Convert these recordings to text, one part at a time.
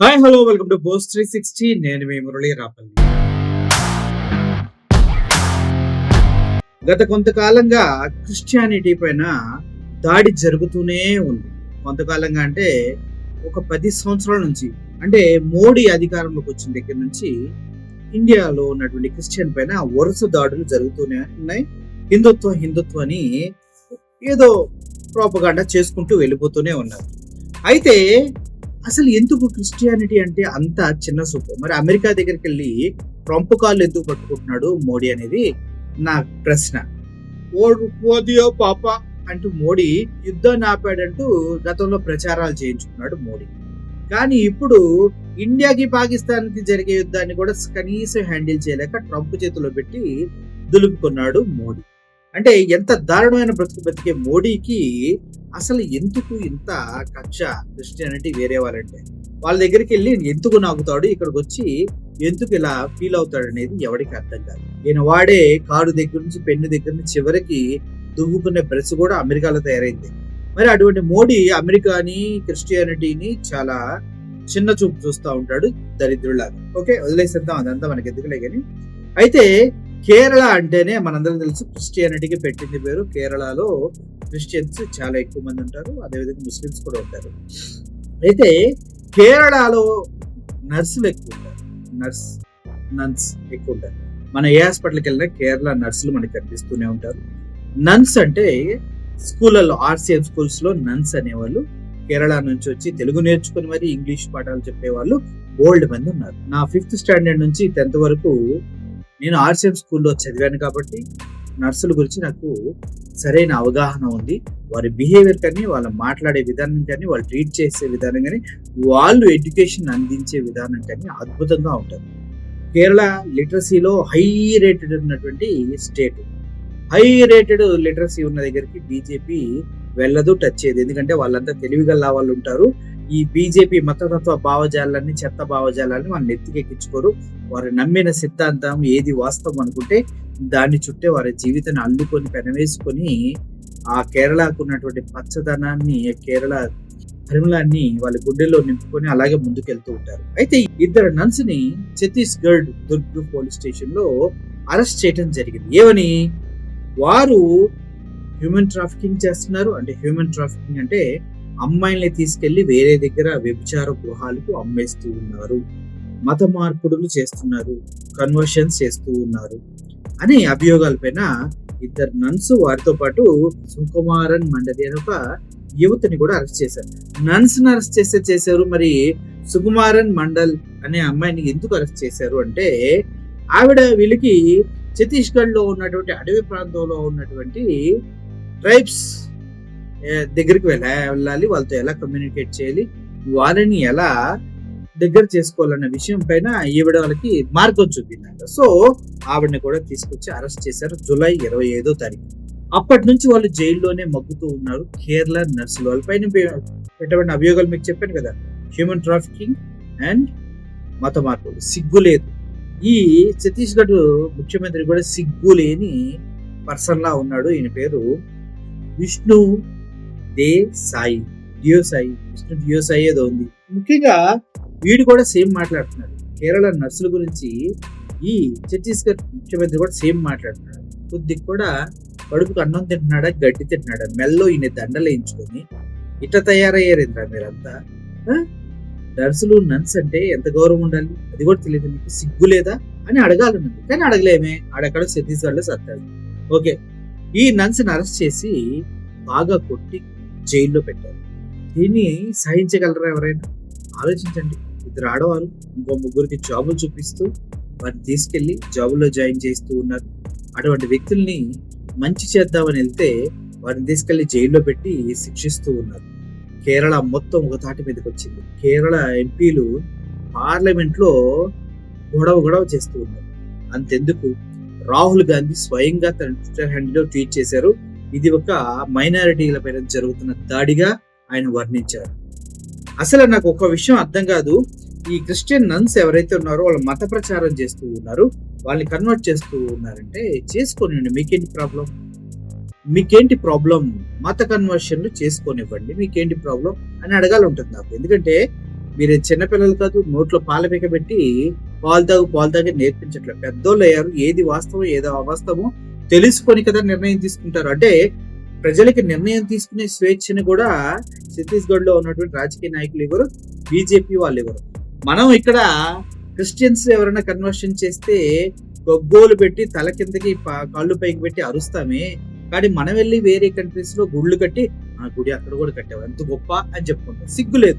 Hi hello welcome to Bose three sixty నేను మీ మురళి రాపల్లి. గత కొంతకాలంగా క్రిస్టియానిటీ పైన దాడి జరుగుతూనే ఉంది. కొంతకాలంగా అంటే ఒక పది సంవత్సరాల నుంచి అంటే మోడీ అధికారంలోకి వచ్చిన దగ్గర నుంచి ఇండియాలో ఉన్నటువంటి క్రిస్టియన్ పైన వరుస దాడులు జరుగుతూనే ఉన్నాయి. హిందుత్వం హిందుత్వం అని ఏదో ప్రోపగాండా చేసుకుంటూ వెళ్ళిపోతూనే ఉన్నారు. అయితే అసలు ఎందుకు క్రిస్టియానిటీ అంటే అంత చిన్న సూపు మరి అమెరికా దగ్గరికి వెళ్ళి ట్రంప్ కాళ్ళు ఎందుకు పట్టుకుంటున్నాడు మోడీ అనేది నా ప్రశ్న. ఓడు పాప. అంటూ మోడీ యుద్ధాన్ని ఆపాడంటూ గతంలో ప్రచారాలు చేయించుకున్నాడు మోడీ. కానీ ఇప్పుడు ఇండియాకి పాకిస్తాన్కి జరిగే యుద్ధాన్ని కూడా కనీసం హ్యాండిల్ చేయలేక ట్రంప్ చేతిలో పెట్టి దులుపుకున్నాడు మోడీ. అంటే ఎంత దారుణమైన బ్రతుకు బతికే మోడీకి అసలు ఎందుకు ఇంత కక్ష క్రిస్టియానిటీ వేరే వాళ్ళంటే? వాళ్ళ దగ్గరికి వెళ్ళి ఎందుకు నాగుతాడు ఇక్కడికి వచ్చి ఎందుకు ఇలా ఫీల్ అవుతాడు అనేది ఎవరికి అర్థం కాదు. ఈయన వాడే కారు దగ్గర నుంచి పెన్ను దగ్గర నుంచి చివరికి దువ్వుకునే ప్రెస్ కూడా అమెరికాలో తయారైంది. మరి అటువంటి మోడీ అమెరికాని క్రిస్టియానిటీని చాలా చిన్న చూపు చూస్తూ ఉంటాడు దరిద్రులాగా. ఓకే వదిలేసేద్దాం అదంతా మనకి ఎందుకులే కానీ అయితే కేరళ అంటేనే మనందరం తెలుసు క్రిస్టియానిటీకి పెట్టింది పేరు. కేరళలో క్రిస్టియన్స్ చాలా ఎక్కువ మంది ఉంటారు. అదేవిధంగా ముస్లిమ్స్ కూడా ఉంటారు. అయితే కేరళలో నర్సులు ఎక్కువ ఉంటారు. నర్స్ నన్స్ ఎక్కువ ఉంటారు. మన ఏ హాస్పిటల్కి వెళ్ళినా కేరళ నర్సులు మనకి కనిపిస్తూనే ఉంటారు. నన్స్ అంటే స్కూళ్ళలో ఆర్సిఎం స్కూల్స్లో నన్స్ అనేవాళ్ళు. కేరళ నుంచి వచ్చి తెలుగు నేర్చుకుని మరి ఇంగ్లీష్ పాఠాలు చెప్పేవాళ్ళు. ఓల్డ్ మంది ఉన్నారు. నా ఫిఫ్త్ స్టాండర్డ్ నుంచి టెన్త్ వరకు నేను ఆర్సీఎం స్కూల్లో చదివాను కాబట్టి నర్సుల గురించి నాకు సరైన అవగాహన ఉంది. వారి బిహేవియర్ కానీ వాళ్ళు మాట్లాడే విధానం కానీ వాళ్ళు ట్రీట్ చేసే విధానం కానీ వాళ్ళు ఎడ్యుకేషన్ అందించే విధానం కానీ అద్భుతంగా ఉంటుంది. కేరళ లిటరసీలో హై రేటెడ్ ఉన్నటువంటి స్టేట్. హై రేటెడ్ లిటరసీ ఉన్న దగ్గరికి బీజేపీ వెళ్ళదు టచ్ చేయదు. ఎందుకంటే వాళ్ళంతా తెలివిగల్లా వాళ్ళు ఉంటారు. ఈ బీజేపీ మతతత్వ భావజాలాన్ని చెత్త భావజాలాన్ని వాళ్ళు నెత్తికెక్కించుకోరు. వారు నమ్మిన సిద్ధాంతం ఏది వాస్తవం అనుకుంటే దాన్ని చుట్టే వారి జీవితాన్ని అల్లుకొని పెనవేసుకొని ఆ కేరళకు ఉన్నటువంటి పచ్చదనాన్ని కేరళ పరిమళాన్ని వాళ్ళ గుండెల్లో నింపుకొని అలాగే ముందుకెళ్తూ ఉంటారు. అయితే ఇద్దరు నన్స్ని ఛత్తీస్గఢ్ దుర్గ్ పోలీస్ స్టేషన్లో అరెస్ట్ చేయడం జరిగింది. ఏమని? వారు హ్యూమన్ ట్రాఫికింగ్ చేస్తున్నారు. అంటే హ్యూమన్ ట్రాఫికింగ్ అంటే అమ్మాయిల్ని తీసుకెళ్ళి వేరే దగ్గర వ్యభిచార గృహాలకు అమ్మేస్తూ ఉన్నారు. మత మార్పుడులు చేస్తున్నారు. కన్వర్షన్స్ చేస్తూ ఉన్నారు. అనే అభియోగాలపైన ఇద్దరు నన్స్ వారితో పాటు సుకుమారన్ మండలి అని ఒక యువతిని కూడా అరెస్ట్ చేశారు. నన్స్ అరెస్ట్ చేస్తే చేశారు. మరి సుకుమారన్ మండల్ అనే అమ్మాయిని ఎందుకు అరెస్ట్ చేశారు అంటే ఆవిడ వీళ్ళకి ఛత్తీస్గఢ్లో ఉన్నటువంటి అడవి ప్రాంతంలో ఉన్నటువంటి ట్రైబ్స్ దగ్గరికి వెళ్ళ వెళ్ళాలి వాళ్ళతో ఎలా కమ్యూనికేట్ చేయాలి వారిని ఎలా దగ్గర చేసుకోవాలన్న విషయం పైన ఈవిడ వాళ్ళకి మార్గం చూపిందంట. సో ఆవిడని కూడా తీసుకొచ్చి అరెస్ట్ చేశారు జూలై ఇరవై ఐదో తారీఖు. అప్పటి నుంచి వాళ్ళు జైల్లోనే మగ్గుతూ ఉన్నారు కేరళ నర్సులు. వాళ్ళపైన పెట్టబడిన అభియోగాలు మీకు చెప్పాను కదా హ్యూమన్ ట్రాఫికింగ్ అండ్ మత మార్పులు. సిగ్గు లేదు. ఈ ఛత్తీస్గఢ్ ముఖ్యమంత్రి కూడా సిగ్గు లేని పర్సన్లా ఉన్నాడు. ఈయన పేరు విష్ణు దే సాయి. డియో సాయి. విష్ణు డియో సాయి ఏదో ఉంది. ముఖ్యంగా వీడు కూడా సేమ్ మాట్లాడుతున్నాడు. కేరళ నర్సుల గురించి ఈ ఛత్తీస్గఢ్ ముఖ్యమంత్రి కూడా సేమ్ మాట్లాడుతున్నాడు. కొద్ది కూడా కడుపుకు అన్నం తింటున్నాడా గడ్డి తింటున్నాడా మెల్లో ఈయన దండలు వేయించుకొని తయారయ్యారేంద్రా మీరంతా? నర్సులు నన్స్ అంటే ఎంత గౌరవం ఉండాలి? అది కూడా తెలియదు మీకు. సిగ్గు లేదా? అని అడగాలన్నది కానీ అడగలేమే. ఆడక్కడ ఛత్తీస్గఢ్లో సత్తాడు ఓకే. ఈ నన్స్ అరెస్ట్ చేసి బాగా కొట్టి జైల్లో పెట్టారు. దీన్ని సహించగలరా ఎవరైనా? ఆలోచించండి. ఇద్దరు ఆడవాళ్ళు ఇంకో ముగ్గురికి జాబులు చూపిస్తూ వారిని తీసుకెళ్ళి జాబుల్లో జాయిన్ చేస్తూ ఉన్నారు. అటువంటి వ్యక్తుల్ని మంచి చేద్దామని వెళ్తే వారిని తీసుకెళ్ళి జైల్లో పెట్టి శిక్షిస్తూ ఉన్నారు. కేరళ మొత్తం ఒక తాటి మీదకి వచ్చింది. కేరళ ఎంపీలు పార్లమెంట్లో గొడవ గొడవ చేస్తూ ఉన్నారు. అంతెందుకు? రాహుల్ గాంధీ స్వయంగా తన ట్విట్టర్ హ్యాండిల్లో ట్వీట్ చేశారు. ఇది ఒక మైనారిటీల పైన జరుగుతున్న దాడిగా ఆయన వర్ణించారు. అసలు నాకు ఒక విషయం అర్థం కాదు. ఈ క్రిస్టియన్ నన్స్ ఎవరైతే ఉన్నారో వాళ్ళు మత ప్రచారం చేస్తూ ఉన్నారు వాళ్ళని కన్వర్ట్ చేస్తూ ఉన్నారంటే చేసుకోనివ్వండి మీకేంటి ప్రాబ్లం? మీకేంటి ప్రాబ్లం? మత కన్వర్షన్లు చేసుకోనివ్వండి. మీకేంటి ప్రాబ్లం? అని అడగాలి ఉంటుంది నాకు. ఎందుకంటే మీరు చిన్నపిల్లలు కాదు నోట్లో పాల పెట్టి పాలు తాగు పాలు తాగి నేర్పించట్లేదు. పెద్దోళ్ళు అయ్యారు. ఏది వాస్తవం ఏదో అవాస్తవమో తెలుసుకొని కదా నిర్ణయం తీసుకుంటారు. అంటే ప్రజలకి నిర్ణయం తీసుకునే స్వేచ్ఛని కూడా ఛత్తీస్గఢ్లో ఉన్నటువంటి రాజకీయ నాయకులు ఎవరు? బీజేపీ వాళ్ళు ఎవరు? మనం ఇక్కడ క్రిస్టియన్స్ ఎవరైనా కన్వర్షన్ చేస్తే గొగ్గోలు పెట్టి తల కిందకి కాళ్ళు పైకి పెట్టి అరుస్తామే. కానీ మనం వెళ్ళి వేరే కంట్రీస్లో గుళ్ళు కట్టి ఆ గుడి అక్కడ కూడా కట్టావు ఎంత గొప్ప అని చెప్పుకుంటాం. సిగ్గు లేదు.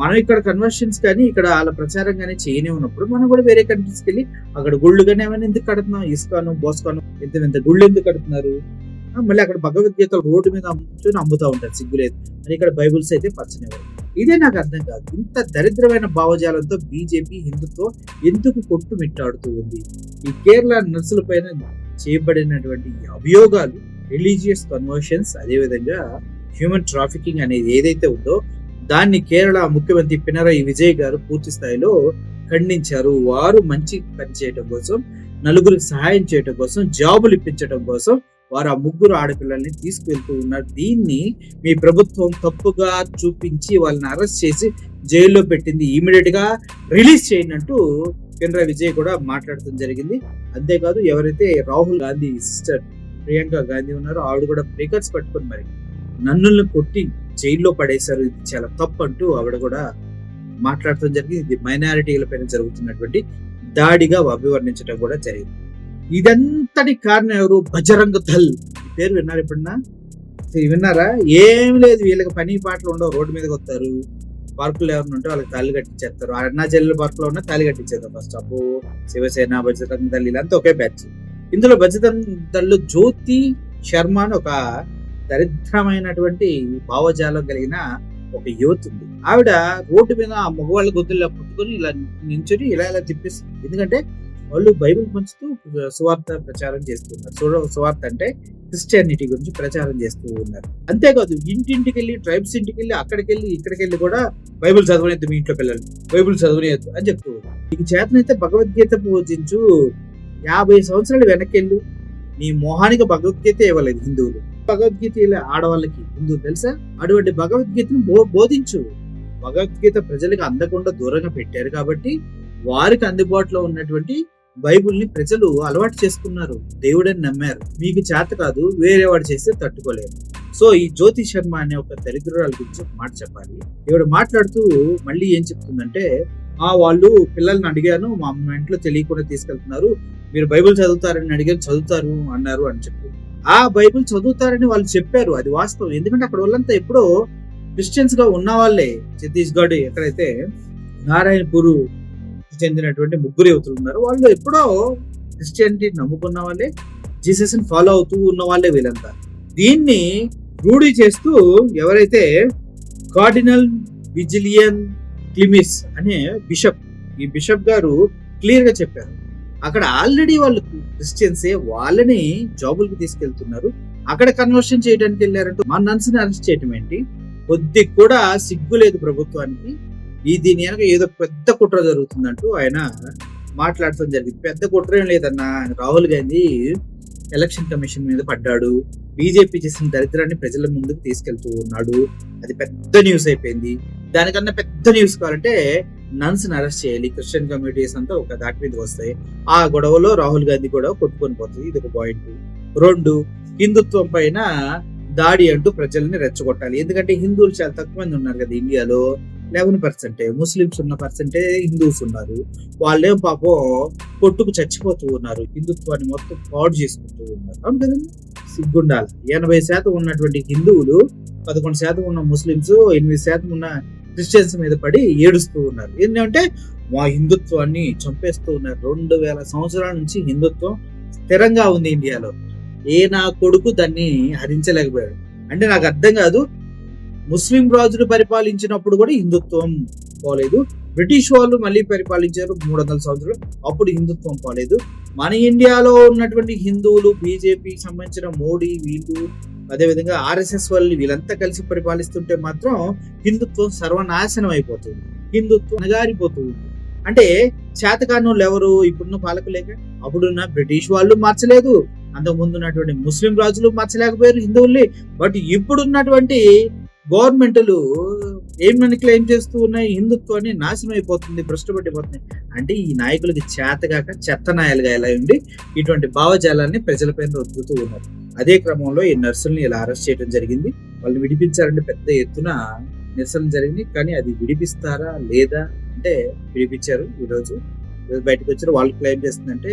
మనం ఇక్కడ కన్వర్షన్స్ కానీ ఇక్కడ వాళ్ళ ప్రచారం కానీ చేయనే ఉన్నప్పుడు మనం కూడా వేరే కంట్రీస్కి వెళ్ళి అక్కడ గుళ్ళు కానీ ఏమైనా ఎందుకు కడుతున్నాం ఇస్కాను బోస్కాను ఇంత ఇంత గుళ్ళు ఎందుకు కడుతున్నారు? మళ్ళీ అక్కడ భగవద్గీత రోడ్డు మీద అమ్ముతూనే అమ్ముతా ఉంటారు సిగ్గులేదు మరి ఇక్కడ బైబుల్స్ అయితే పచ్చనివారు ఇదే నాకు అర్థం కాదు. ఇంత దరిద్రమైన భావజాలంతో బీజేపీ హిందుత్వం ఎందుకు కొట్టుమిట్టాడుతూ ఉంది? ఈ కేరళ నర్సుల పైన చేయబడినటువంటి అభియోగాలు రిలీజియస్ కన్వర్షన్స్ అదేవిధంగా హ్యూమన్ ట్రాఫికింగ్ అనేది ఏదైతే ఉందో దాన్ని కేరళ ముఖ్యమంత్రి పినరయి విజయ్ గారు పూర్తి స్థాయిలో ఖండించారు. వారు మంచి పని చేయటం కోసం నలుగురికి సహాయం చేయటం కోసం జాబులు ఇప్పించడం కోసం వారు ఆ ముగ్గురు ఆడపిల్లల్ని తీసుకువెళ్తూ ఉన్నారు. దీన్ని మీ ప్రభుత్వం తప్పుగా చూపించి వాళ్ళని అరెస్ట్ చేసి జైల్లో పెట్టింది. ఇమీడియట్గా రిలీజ్ చేయనట్టు పినరాయి విజయ్ కూడా మాట్లాడటం జరిగింది. అంతేకాదు ఎవరైతే రాహుల్ గాంధీ సిస్టర్ ప్రియాంక గాంధీ ఉన్నారో ఆవిడ కూడా బ్రేకర్స్ పట్టుకొని మరి నన్నుల్ని కొట్టి జైల్లో పడేశారు. ఇది చాలా తప్పు అంటూ ఆవిడ కూడా మాట్లాడటం జరిగింది. ఇది మైనారిటీల పైన జరుగుతున్నటువంటి దాడిగా అభివర్ణించడం కూడా జరిగింది. ఇదంతటి కారణం ఎవరు? బజరంగ్ దల్ పేరు విన్నారు ఎప్పుడన్నా? విన్నారా? ఏం లేదు. వీళ్ళకి పని పాటలు ఉండవు. రోడ్డు మీదకి వస్తారు. పార్కులు ఎవరిని ఉంటే వాళ్ళకి తాళి కట్టించేస్తారు. అన్నా జల్లు పార్క్లో ఉన్న తాళి కట్టించేస్తారు ఫస్ట్ అబ్బో శివసేన బజరంగ్ దళ్ ఇలాంతా ఒకే బ్యాచ్ ఇందులో బజరంగ్ దళ్ళు జ్యోతి శర్మ అని ఒక దరిద్రమైనటువంటి భావజాలం కలిగిన ఒక యువత ఉంది. ఆవిడ రోడ్డు మీద ఆ మగవాళ్ళ గొంతుల్లో పుట్టుకొని ఇలా నించుని ఇలా ఇలా తిప్పిస్తుంది ఎందుకంటే వాళ్ళు బైబిల్ పంచుతూ సువార్త ప్రచారం చేస్తున్నారు చూడ సువార్త అంటే క్రిస్టియానిటీ గురించి ప్రచారం చేస్తూ ఉన్నారు. అంతేకాదు ఇంటింటికి వెళ్ళి ట్రైబ్స్ ఇంటికి వెళ్ళి అక్కడికి వెళ్ళి ఇక్కడికి వెళ్ళి కూడా బైబిల్ చదవనేద్దు మీ ఇంట్లో పిల్లలు. బైబిల్ చదవనేయద్దు అని చెప్తూ నీకు చేతనైతే భగవద్గీత పూజించు యాభై సంవత్సరాలు వెనక్కి వెళ్ళు నీ మొహానికి భగవద్గీత ఇవ్వలేదు హిందువులు. భగవద్గీత ఆడవాళ్ళకి ముందు తెలుసా? అటువంటి భగవద్గీతను బో బోధించు. భగవద్గీత ప్రజలకు అందకుండా దూరంగా పెట్టారు కాబట్టి వారికి అందుబాటులో ఉన్నటువంటి బైబుల్ని ప్రజలు అలవాటు చేసుకున్నారు. దేవుడని నమ్మారు. మీకు చేత కాదు వేరే వాడు చేస్తే తట్టుకోలేరు. సో ఈ జ్యోతి శర్మ అనే ఒక దరిద్రురాల గురించి ఒక మాట చెప్పాలి. ఇవిడ మాట్లాడుతూ మళ్ళీ ఏం చెప్తుందంటే ఆ వాళ్ళు పిల్లల్ని అడిగాను మా ఇంట్లో తెలియకుండా తీసుకెళ్తున్నారు. మీరు బైబిల్ చదువుతారని అడిగాను చదువుతారు అన్నారు అని చెప్పి. ఆ బైబిల్ చదువుతారని వాళ్ళు చెప్పారు. అది వాస్తవం. ఎందుకంటే అక్కడ వాళ్ళంతా ఎప్పుడో క్రిస్టియన్స్గా ఉన్న వాళ్ళే. ఛత్తీస్గఢ్ ఎక్కడైతే నారాయణపూర్ చెందినటువంటి ముగ్గురు యువతులు ఉన్నారు వాళ్ళు ఎప్పుడో క్రిస్టియానిటీ నమ్ముకున్న వాళ్ళే జీసస్ని ఫాలో అవుతూ ఉన్న వాళ్ళే వీళ్ళంతా. దీన్ని రూఢి చేస్తూ ఎవరైతే కార్డినల్ విజిలియన్ క్లిమిస్ అనే బిషప్ ఈ బిషప్ గారు క్లియర్గా చెప్పారు. అక్కడ ఆల్రెడీ వాళ్ళు క్రిస్టియన్సే వాళ్ళని జాబులకి తీసుకెళ్తున్నారు. అక్కడ కన్వర్షన్ చేయడానికి వెళ్ళారంటూ మా నన్సుని అరెస్ట్ చేయటం ఏంటి? కొద్ది కూడా సిగ్గు లేదు ప్రభుత్వానికి. ఈ దీని వెనక ఏదో పెద్ద కుట్ర జరుగుతుందంటూ ఆయన మాట్లాడటం జరిగింది. పెద్ద కుట్ర ఏం లేదన్నా. రాహుల్ గాంధీ ఎలక్షన్ కమిషన్ మీద పడ్డాడు. బీజేపీ చేసిన దరిద్రాన్ని ప్రజల ముందుకు తీసుకెళ్తూ ఉన్నాడు. అది పెద్ద న్యూస్ అయిపోయింది. దానికన్నా పెద్ద న్యూస్ కావాలంటే నన్స్ అరెస్ట్ చేయాలి క్రిస్టియన్ కమ్యూనిటీస్ అంతా ఒక దాటి మీద వస్తాయి. ఆ గొడవలో రాహుల్ గాంధీ కూడా కొట్టుకొని పోతుంది. ఇది ఒక పాయింట్. రెండు హిందుత్వం పైన దాడి అంటూ ప్రజల్ని రెచ్చగొట్టాలి. ఎందుకంటే హిందువులు చాలా తక్కువ మంది ఉన్నారు కదా ఇండియాలో. లెవెన్ పర్సెంటే ముస్లిమ్స్ ఉన్న పర్సెంటే హిందూస్ ఉన్నారు. వాళ్ళేం పాపం కొట్టుకు చచ్చిపోతూ ఉన్నారు. హిందుత్వాన్ని మొత్తం పాడు చేసుకుంటూ ఉన్నారు. అవును కదండి? సిగ్గుండాలి. ఎనభై శాతం ఉన్నటువంటి హిందువులు పదకొండు శాతం ఉన్న ముస్లిమ్స్ ఎనిమిది శాతం ఉన్న క్రిస్టియన్స్ మీద పడి ఏడుస్తూ ఉన్నారు. ఏంటంటే మా హిందుత్వాన్ని చంపేస్తూ ఉన్నారు. రెండు వేల సంవత్సరాల నుంచి హిందుత్వం స్థిరంగా ఉంది ఇండియాలో. ఏ నా కొడుకు దాన్ని హరించలేకపోయాడు. అంటే నాకు అర్థం కాదు ముస్లిం రాజులు పరిపాలించినప్పుడు కూడా హిందుత్వం పోలేదు. బ్రిటిష్ వాళ్ళు మళ్ళీ పరిపాలించారు మూడు వందల సంవత్సరాలు. అప్పుడు హిందుత్వం పోలేదు. మన ఇండియాలో ఉన్నటువంటి హిందువులు బీజేపీ సంబంధించిన మోడీ వీళ్ళు అదేవిధంగా ఆర్ఎస్ఎస్ వాళ్ళు వీళ్ళంతా కలిసి పరిపాలిస్తుంటే మాత్రం హిందుత్వం సర్వనాశనం అయిపోతుంది. హిందుత్వం అనగారిపోతుంది అంటే చేతకానులు ఎవరు? ఇప్పుడున్న పాలకులేక అప్పుడున్న బ్రిటిష్ వాళ్ళు మార్చలేదు. అంతకు ముందున్నటువంటి ముస్లిం రాజులు మార్చలేకపోయారు హిందువుల్ని. బట్ ఇప్పుడున్నటువంటి గవర్నమెంట్లు ఏమని క్లెయిమ్ చేస్తూ ఉన్నాయి? హిందుత్వాన్ని నాశనం అయిపోతుంది భ్రష్టపడిపోతుంది అంటే ఈ నాయకులకి చేతగాక చెత్త నాయలుగా ఎలా ఉండి ఇటువంటి భావజాలాన్ని ప్రజలపైన రుద్దుతూ ఉన్నారు. అదే క్రమంలో ఈ నర్సుల్ని ఇలా అరెస్ట్ చేయడం జరిగింది. వాళ్ళు విడిపించారంటే పెద్ద ఎత్తున నిరసన జరిగింది. కానీ అది విడిపిస్తారా లేదా అంటే విడిపించారు ఈరోజు. బయటకు వచ్చారు. వాళ్ళు క్లెయిమ్ చేస్తుందంటే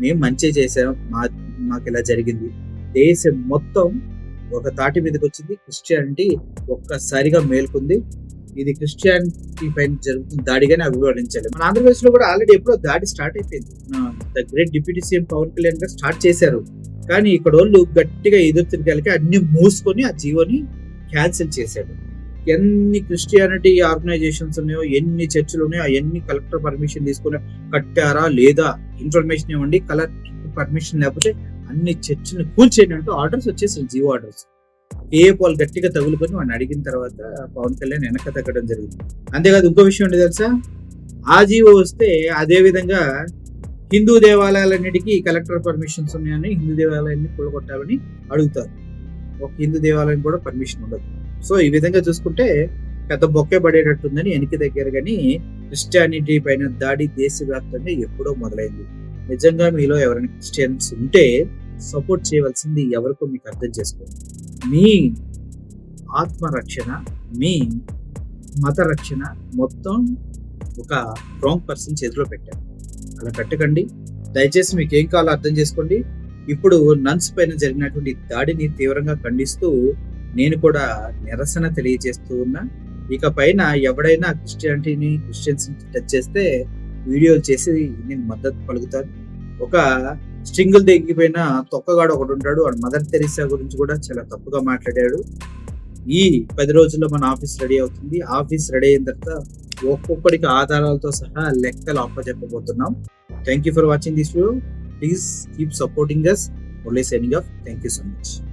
మేము మంచి చేసాం మా మాకు ఇలా జరిగింది. దేశం మొత్తం ఒక తాటి మీదకి వచ్చింది. క్రిస్టియానిటీ ఒక్కసారిగా మేల్కొంది. ఇది క్రిస్టియానిటీ పైన జరుగుతున్న దాడిగానే అభివర్ణించాలి మన ఆంధ్రప్రదేశ్లో కూడా ఆల్రెడీ ఎప్పుడో దాడి స్టార్ట్ అయిపోయింది. The great deputy CM Pawan Kalyan గారు స్టార్ట్ చేశారు. కానీ ఇక్కడ వాళ్ళు గట్టిగా ఎదురు తిరగాలికి అన్ని మూసుకొని ఆ జీవోని క్యాన్సిల్ చేశాడు. ఎన్ని క్రిస్టియానిటీ ఆర్గనైజేషన్స్ ఉన్నాయో ఎన్ని చర్చిలు ఉన్నాయో అవన్నీ కలెక్టర్ పర్మిషన్ తీసుకుని కట్టారా లేదా ఇన్ఫర్మేషన్ ఇవ్వండి కలెక్టర్ పర్మిషన్ లేకపోతే అన్ని చర్చిని కూల్చేయండి అంటూ ఆర్డర్స్ వచ్చేసాయి జియో ఆర్డర్స్. ఏ పాలు గట్టిగా తగులుకొని వాడిని అడిగిన తర్వాత పవన్ కళ్యాణ్ వెనక తగ్గడం జరిగింది. అంతేకాదు ఇంకో విషయం ఏంటి తెలుసా? ఆ జీవో వస్తే అదే విధంగా హిందూ దేవాలయాలన్నిటికీ కలెక్టర్ పర్మిషన్స్ ఉన్నాయని హిందూ దేవాలయాన్ని కూడగొట్టాలని అడుగుతారు. ఒక హిందూ దేవాలయం కూడా పర్మిషన్ ఉండదు. సో ఈ విధంగా చూసుకుంటే పెద్ద బొక్కే పడేటట్టుందని వెనక్కి దగ్గర కానీ క్రిస్టియానిటీ పైన దాడి దేశవ్యాప్తంగా ఎప్పుడో మొదలైంది. నిజంగా మీలో ఎవరైనా క్రిస్టియన్స్ ఉంటే సపోర్ట్ చేయవలసింది ఎవరికో మీకు అర్థం చేసుకోండి. మీ ఆత్మరక్షణ మీ మత రక్షణ మొత్తం ఒక రాంగ్ పర్సన్ చేతిలో పెట్టారు. అక్కడ కట్టకండి. దయచేసి మీకు ఏం కావాలో అర్థం చేసుకోండి. ఇప్పుడు నన్స్ పైన జరిగినటువంటి దాడిని తీవ్రంగా ఖండిస్తూ నేను కూడా నిరసన తెలియజేస్తూ ఉన్నా. ఇక పైన ఎవడైనా క్రిస్టియానిటీని క్రిస్టియన్స్ టచ్ చేస్తే వీడియోలు చేసి నేను మద్దతు పలుకుతాను. ఒక స్ట్రింగులు తెగిపోయిన తొక్కగాడు ఒకడు ఉంటాడు. వాడు మదర్ తెరీసా గురించి కూడా చాలా తప్పుగా మాట్లాడాడు. ఈ పది రోజుల్లో మన ఆఫీస్ రెడీ అవుతుంది. ఆఫీస్ రెడీ అయిన తర్వాత ఒక్కొక్కడికి ఆధారాలతో సహా లెక్కలు అప్పచెప్పబోతున్నాం. Thank you for watching this video please keep supporting us only sending of thank you so much